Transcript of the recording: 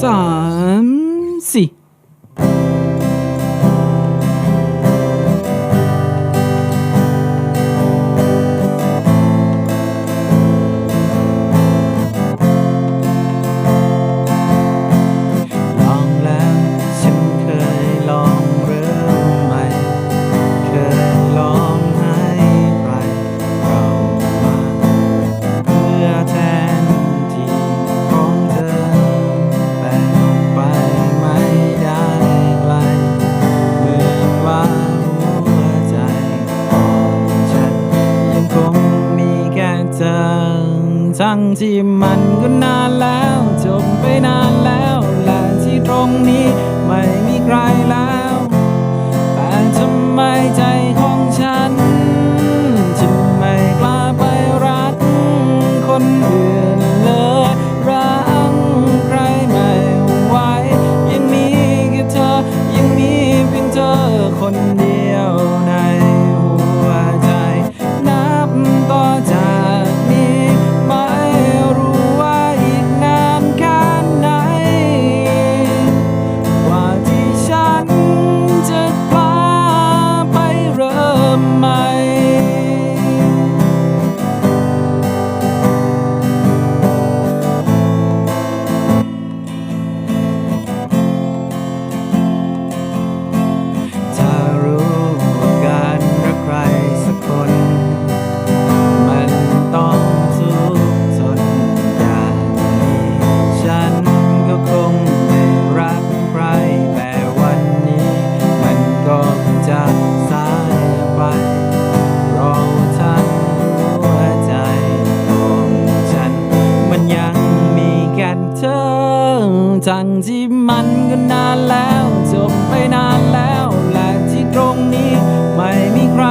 Song. ทั้งที่มันก็นานแล้วจบไปนานแล้ว ทั้งที่มันก็นานแล้ว จบไปนานแล้ว และที่ตรงนี้ไม่มีใคร